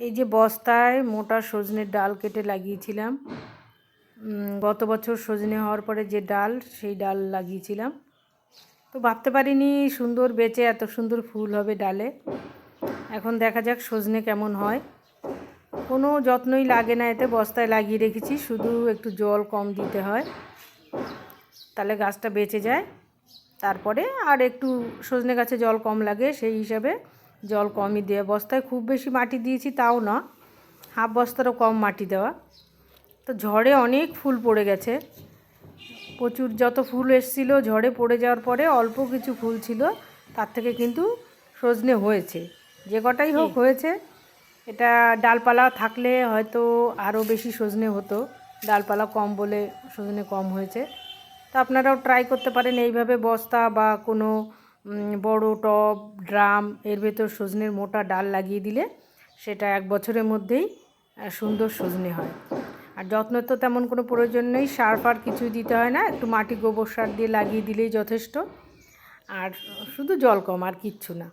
এই যে বস্তায় মোটা সজনের ডাল কেটে লাগিয়েছিলাম। গত বছর সজনে হওয়ার পরে যে ডাল, সেই ডাল লাগিয়েছিলাম। তো ভাবতে পারিনি সুন্দর বেঁচে এত সুন্দর ফুল হবে ডালে। এখন দেখা যাক সজনে কেমন হয়। কোনো যত্নই লাগে না এতে, বস্তায় লাগিয়ে রেখেছি। শুধু একটু জল কম দিতে হয়। তাহলে গাছটা বেঁচে যায়। তারপরে আর একটু সজনে গাছে জল কম লাগে, সেই হিসাবে জল কমই দেওয়া। বস্তায় খুব বেশি মাটি দিয়েছি তাও না। হাফ বস্তারও কম মাটি দেওয়া। তো ঝড়ে অনেক ফুল পড়ে গেছে। প্রচুর যত ফুল এসছিল ঝড়ে পড়ে যাওয়ার পরে অল্প কিছু ফুল ছিল তার থেকে কিন্তু সজনে হয়েছে। যে কটাই হোক হয়েছে এটা ডালপালা থাকলে হয়তো আরও বেশি সজনে হতো। ডালপালা কম বলে সজনে কম হয়েছে। তো আপনারাও ট্রাই করতে পারেন এইভাবে বস্তা বা কোনো বড় টব, ড্রাম, এর ভেতর সজনের মোটা ডাল লাগিয়ে দিলে সেটা এক বছরের মধ্যেই সুন্দর সজনে হয়। আর যত্ন তো তেমন কোনো প্রয়োজন নেই সার ফার কিছুই দিতে হয় না, একটু মাটি গোবর সার দিয়ে লাগিয়ে দিলেই যথেষ্ট। আর শুধু জল কম, আর কিচ্ছু না।